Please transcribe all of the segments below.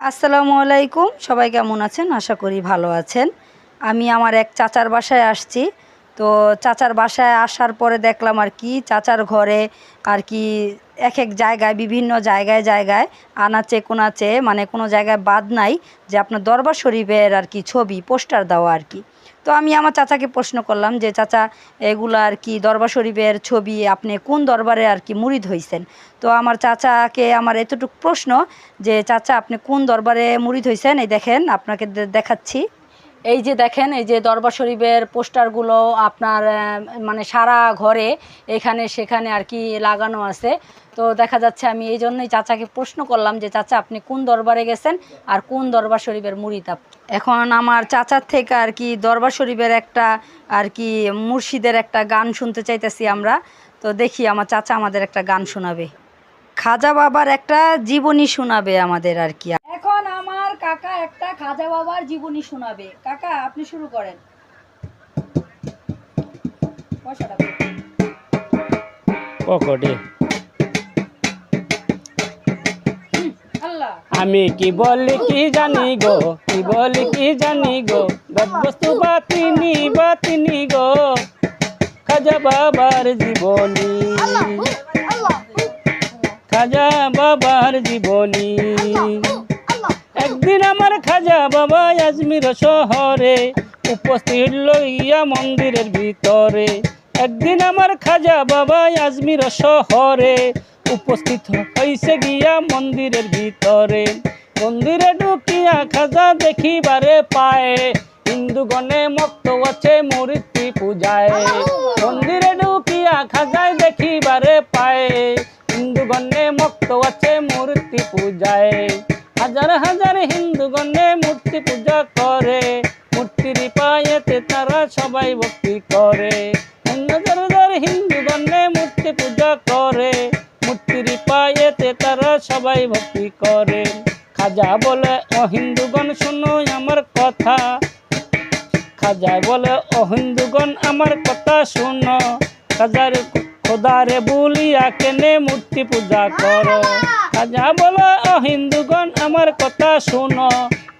আসসালামু আলাইকুম। সবাই কেমন আছেন? আশা করি ভালো আছেন। আমি আমার এক চাচার বাসায় আসছি। তো চাচার বাসায় আসার পরে দেখলাম আর কি চাচার ঘরে আর কি এক এক জায়গায়, বিভিন্ন জায়গায় জায়গায় আনাচে, কোনাচে মানে কোনো জায়গায় বাদ নাই যে আপনার দরবার শরীফের আর কি ছবি, পোস্টার দেওয়া আর কি। তো আমি আমার চাচাকে প্রশ্ন করলাম যে, চাচা, এগুলো আর কি দরবার শরীফের ছবি আপনি কোন দরবারে আর কি মুরিদ হয়েছেন তো আমার চাচাকে আমার এতটুক প্রশ্ন যে, চাচা, আপনি কোন দরবারে মুরিদ হয়েছেন এই দেখেন, আপনাকে দেখাচ্ছি। এই যে দেখেন, এই যে দরবার শরীফের পোস্টারগুলো আপনার মানে সারা ঘরে এখানে সেখানে আর কি লাগানো আছে। তো দেখা যাচ্ছে আমি এই জন্যই চাচাকে প্রশ্ন করলাম যে, চাচা, আপনি কোন দরবারে গেছেন আর কোন দরবার শরীফের আপনি এখন আমার চাচার থেকে আর কি দরবার শরীফের একটা আর কি মুর্শিদের একটা গান শুনতে চাইতেছি আমরা। তো দেখি আমার চাচা আমাদের একটা গান শোনাবে। খাজা বাবার একটা জীবনী শোনাবে আমাদের আর কি কাকা একটা খাজা বাবার জীবনী শোনাবে। কাকা আপনি শুরু করেন। পয়সাটা পকেটে। আমি কি বলি কি জানি গো কি বলি কি জানি গো বস্তু বাতিনি বাতিনি গো খাজা বাবার জীবনী। খাজা বাবার জীবনী। বাবা আজমির শহরে উপস্থিত লইয়া মন্দিরের ভিতরে। একদিন আমার খাজা বাবা আজমির শহরে উপস্থিত হইছে গিয়া মন্দিরের ভিতরে। মন্দিরে ঢুকিয়া খাজা দেখিবারে পায়, হিন্দুগণে মক্ত আছে মূর্তি পূজায়। মন্দিরে ঢুকিয়া খাজায় দেখিবারে পায়, হিন্দুগণে মক্ত আছে মূর্তি পূজায়। হাজার হাজার হিন্দুগণে মূর্তি পূজা করে, মূর্তির পায়েতে তারা সবাই ভক্তি করে। হাজার হাজার হিন্দুগণে মূর্তি পূজা করে, মূর্তির পায়েতে তারা সবাই ভক্তি করে। খাজা বলে, ও হিন্দুগণ, শুনো আমার কথা। খাজা বলে, ও হিন্দুগণ, আমার কথা শুনো। খাজার খোদারে বলিয়া কেনে মূর্তি পূজা করো। খাজা বলো ও হিন্দুগণ আমার কথা শুনো।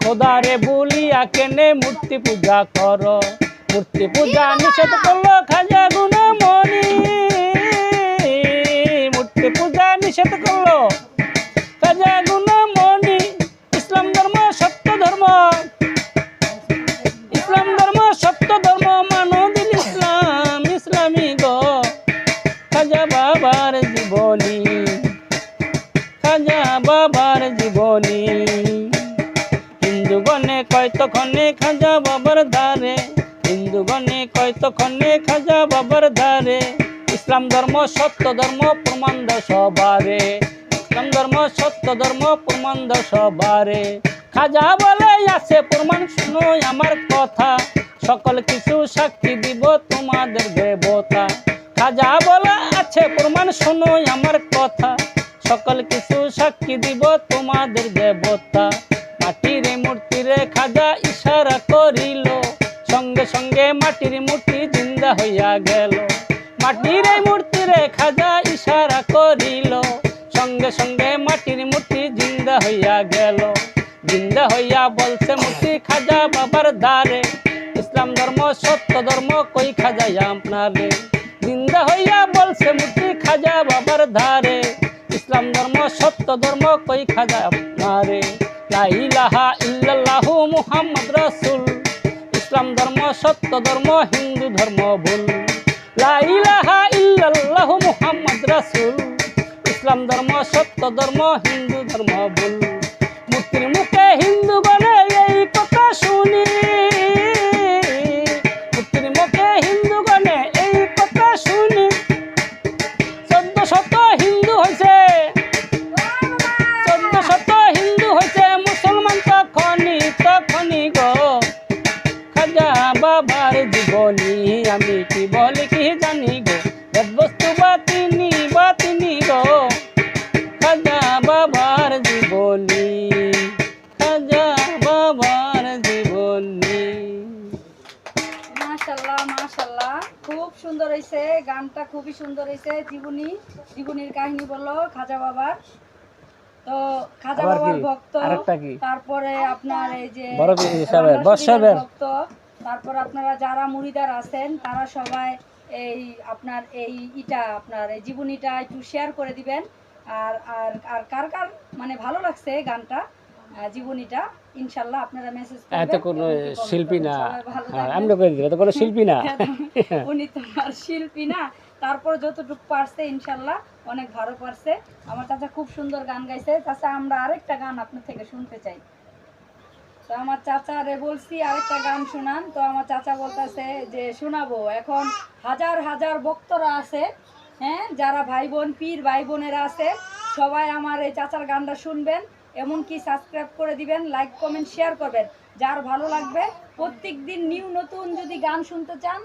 খোদারে বলিয়া কেনে মূর্তি পূজা কর। মূর্তি পূজা নিষেধ করল খাজা গুণমণি। মূর্তি পূজা নিষেধ করল তখনে খাজা বাবার ধারে হিন্দু হিন্দুগণে কয়, তখনে খাজা বাবার ধারে ইসলাম ধর্ম, সত্য ধর্ম, প্রমাণ সবারে। ইসলাম ধর্ম, সত্য ধর্ম, প্রমাণ সবারে। খাজা বলে, আছে প্রমাণ, শুনো আমার কথা। সকল কিছু সাক্ষী দিব তোমাদের দেবতা। খাজা বলে, আছে প্রমাণ, শুনো আমার কথা। সকল কিছু সাক্ষী দিব তোমাদের দেবতা। মাটির মূর্তিরে খাজা ইশারা করিল, সঙ্গে সঙ্গে মাটির মূর্তি জিন্দা হইয়া গেল। মাটির এই মূর্তিরে খাজা ইশারা করিল, সঙ্গে সঙ্গে মাটির মূর্তি জিন্দা হইয়া গেল। জিন্দা হইয়া বলছে, মূর্তি খাজা বাবার দ্বারে, ইসলাম ধর্ম, সত্য ধর্ম কই খাজা আপনারে? জিন্দা হইয়া বলছে, মূর্তি খাজা বাবার ধারে ইসলাম ধর্ম, সত্য ধর্ম কই খাজা আপনারে? লা ইলাহা ইল্লাল্লাহু মুহাম্মদ রাসূল। ইসলাম ধর্ম সত্য ধর্ম, হিন্দু ধর্ম ভুল। লা ইলাহা ইল্লাল্লাহু মুহাম্মদ রাসূল। ইসলাম ধর্ম সত্য ধর্ম, হিন্দু ধর্ম ভুল। মুক্তির মুখে হিন্দু গণে এই কথা শুনি। বাবার জীবনী আমি কি বলি কি জানি গো? এক বস্তু বাতিনি বাতিনি গো। খাজা বাবার জীবনী খাজা বাবার জীবনী। মাশাল্লাহ মাশাল্লাহ। খুব সুন্দর হয়েছে গানটা খুবই সুন্দর হয়েছে জীবনী জীবনীর কাহিনী বলল খাজা বাবার। তো খাজা বাবার ভক্ত তারপরে আপনার এই যে বড়। ভক্ত তারপর আপনারা যারা মুড়িদার আছেন তারা সবাই এই আপনার এই ইটা আপনার এই জীবনীটা একটু শেয়ার করে দিবেন। আর আর আর কার কার মানে ভালো লাগছে গানটা জীবনীটা ইনশাল্লাহ আপনারা মেসেজ এত কোনো শিল্পী না। ভালো হ্যাঁ থাকবেন। আমি করে দিলে তো কোনো শিল্পী না। উনি তো আর শিল্পী না। তারপর যতটুকু পারছে ইনশাল্লাহ অনেক ভালো পারছে। আমার চাচা খুব সুন্দর গান গাইছে। চাচা আমরা আরেকটা গান আপনার থেকে শুনতে চাই। তো আমার চাচা রে বলছি আরেকটা গান শোনান। তো আমার চাচা বলতেছে যে, শোনাবো। এখন হাজার হাজার বক্তরা আছে হ্যাঁ? যারা ভাই বোন পীর ভাই বোনেরা আছে, সবাই আমার এই চাচার গানটা শুনবেন। এমনকি সাবস্ক্রাইব করে দিবেন, লাইক, কমেন্ট, শেয়ার করবেন। যার ভালো লাগবে প্রত্যেক দিন নিউ, নতুন যদি গান শুনতে চান